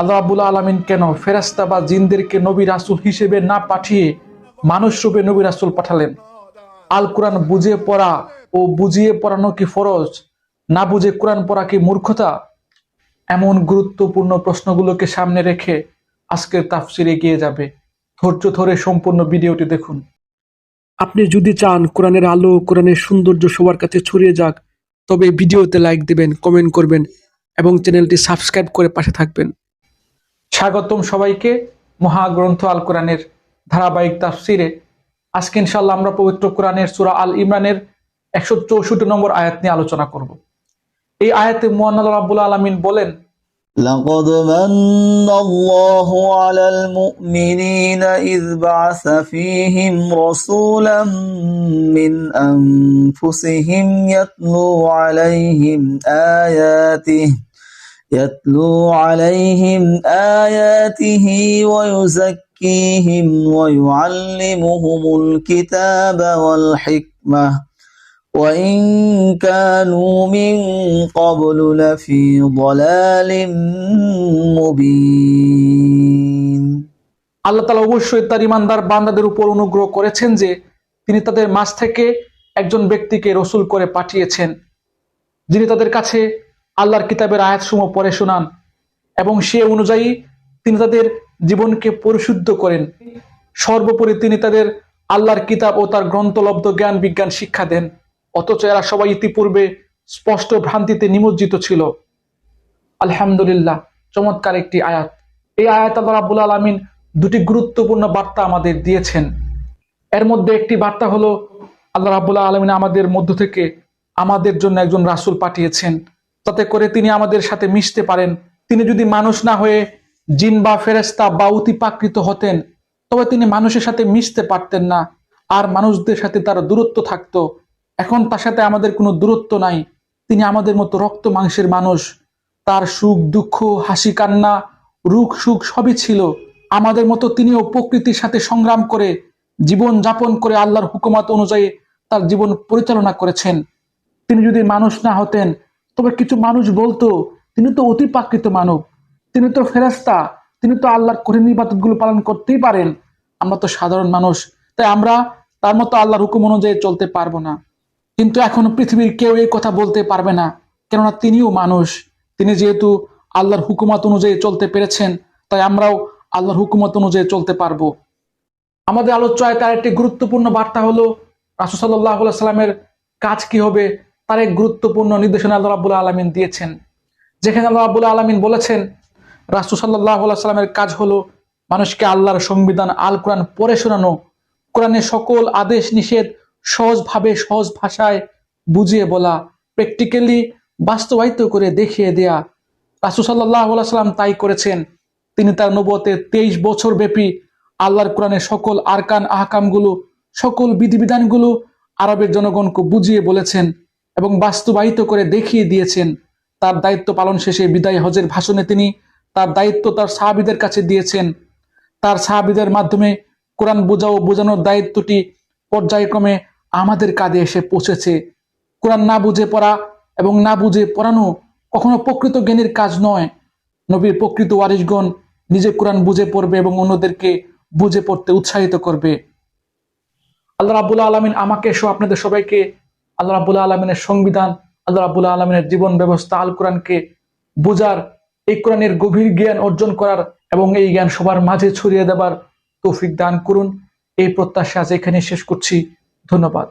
আল্লাহ রাবুল আলমিন কেন ফেরাস্তা বা জিনদেরকে নবী রাসুল হিসেবে না পাঠিয়ে মানুষ রূপে নবী রাসুল পাঠালেন? আল কোরআন বুঝে পড়া ও বুঝিয়ে পড়ানো কি ফরজ? না বুঝে কোরআন পড়া কি মূর্খতা? এমন গুরুত্বপূর্ণ প্রশ্নগুলোকে সামনে রেখে আজকের তাফসির এগিয়ে যাবে। ধৈর্য ধরে সম্পূর্ণ ভিডিওটি দেখুন। আপনি যদি চান কোরআনের আলো, কোরআনের সৌন্দর্য সবার কাছে ছড়িয়ে যাক, তবে ভিডিওতে লাইক দিবেন, কমেন্ট করবেন এবং চ্যানেলটি সাবস্ক্রাইব করে পাশে থাকবেন। স্বাগতম সবাইকে মহাগ্রন্থ আল কোরআনের ধারাবাহিক তাফসিরে আজকে ইনশাল্লাহ আমরা পবিত্র কোরআনের সুরা আল ইমরানের একশো চৌষট্টি নম্বর আয়াত নিয়ে আলোচনা করব এই আয়াতে মোহান্নাল রাব্বুল আলমিন বলেন لقد من الله على المؤمنين إذ بعث فيهم رسولا من أنفسهم يتلو عليهم آياته يتلو عليهم آياته ويزكيهم ويعلمهم الكتاب والحكمة وإن كانوا من قبل لفي ضلال مبين আল্লাহ তালা অবশ্যই তার ইমানদার বান্দাদের উপর অনুগ্রহ করেছেন যে তিনি তাদের মাঝ থেকে একজন ব্যক্তিকে রসুল করে পাঠিয়েছেন যিনি তাদের কাছে আল্লাহর কিতাবের আয়াতসমূহ পড়ে শোনান এবং সে অনুযায়ী তিনি তাদের জীবনকে পরিশুদ্ধ করেন। সর্বোপরি তিনি তাদের আল্লাহর কিতাব ও তার গ্রন্থলব্ধ জ্ঞান, বিজ্ঞান শিক্ষা দেন, অথচ এরা সবাই ইতিপূর্বে স্পষ্ট ভ্রান্তিতে নিমজ্জিত ছিল। আলহামদুলিল্লাহ, চমৎকার একটি আয়াত। এই আয়াত আল্লাহ রাব্বুল আলমিন দুটি গুরুত্বপূর্ণ বার্তা আমাদের দিয়েছেন। এর মধ্যে একটি বার্তা হলো, আল্লাহ রাবুল্লাহ আলমিন আমাদের মধ্য থেকে আমাদের জন্য একজন রাসূল পাঠিয়েছেন। তাতে করে তিনি আমাদের সাথে মিশতে পারেন। তিনি যদি মানুষ না হয়ে জিন বা ফেরেস্তা বা অতিপাকৃত হতেন, তবে তিনি মানুষের সাথে মিশতে পারতেন না। আর মানুষদের সাথে তার দূরত্ব থাকতো। এখন তার সাথে আমাদের কোনো দূরত্ব নাই। তিনি আমাদের মতো রক্ত মাংসের মানুষ। তার সুখ, দুঃখ, হাসি, কান্না, রুখ, সুখ সবই ছিল। আমাদের মতো তিনিও প্রকৃতির সাথে সংগ্রাম করে, জীবন যাপন করে আল্লাহর হুকুমত অনুযায়ী তার জীবন পরিচালনা করেছেন। তিনি যদি মানুষ না হতেন তবে কিছু মানুষ বলতো, তিনি তো অতিপ্রাকৃত মানব। তিনি তো ফেরাস্তা তিনি তো আল্লাহর কঠিন ইবাদতগুলো পালন করতেই পারেন। আমরা তো সাধারণ মানুষ। তাই আমরা তার মতো আল্লাহর হুকুম অনুযায়ী চলতে পারব না। কিন্তু এখন পৃথিবীর কেউ এই কথা বলতে পারবে না। কেননা তিনিও মানুষ। তিনি যেহেতু আল্লাহর হুকুমত অনুযায়ী চলতে পেরেছেন, তাই আমরাও আল্লাহর হুকুমত অনুযায়ী চলতে পারব। আমাদের আলোচনায় তার একটি গুরুত্বপূর্ণ বার্তা হলো রাসুসাল্লাহ সাল্লামের কাজ কি হবে? তার এক গুরুত্বপূর্ণ নির্দেশনা আল্লাহ রাবুল আলমিন দিয়েছেন। যেখানে আল্লাহ রাবুল আলমিন বলেছেন রাসুসাল্লাহ সাল্লামের কাজ হলো মানুষকে আল্লাহর সংবিধান আল কোরআন পড়ে শোনানো, কোরআনের সকল আদেশ নিষেধ সহজভাবে, সহজ ভাষায় বুঝিয়ে বলা প্র্যাকটিক্যালি বাস্তবায়িত করে দেখিয়ে দেয়া। রাসুসাল্লাহ সাল্লাম তাই করেছেন। তিনি তার নবতে তেইশ বছর ব্যাপী আল্লাহর কোরআনের সকল আরকান, আহকামগুলো, সকল বিধিবিধানগুলো আরবের জনগণকে বুঝিয়ে বলেছেন। এবং বাস্তবায়িত করে দেখিয়ে দিয়েছেন। তার দায়িত্ব পালন শেষে বিদায় হজের ভাষণে তিনি তার দায়িত্ব তার সাহাবিদের কাছে দিয়েছেন। তার সাহাবিদের মাধ্যমে কোরআন বোঝা ও বোঝানোর দায়িত্বটি পর্যায়ক্রমে আমাদের কাঁধে এসে পৌঁছেছে। কোরআন না বুঝে পড়া এবং না বুঝে পড়ানো কখনো প্রকৃত জ্ঞানের কাজ নয়। নবীর প্রকৃত ওয়ারিশগণ নিজে কোরআন বুঝে পড়বে এবং অন্যদেরকে বুঝে পড়তে উৎসাহিত করবে। আল্লাহ রাবুল্লাহ আলমিন আমাকে সহ আপনাদের সবাইকে আল্লাহ রাবুল্লাহ আলমিনের সংবিধান, আল্লাহ রাবুল্লাহ আলমিনের জীবন ব্যবস্থা আল কোরআনকে বোঝার, এই কোরআনের গভীর জ্ঞান অর্জন করার এবং এই জ্ঞান সবার মাঝে ছড়িয়ে দেবার তৌফিক দান করুন। এই প্রত্যাশা আজ এখানে শেষ করছি। ধন্যবাদ।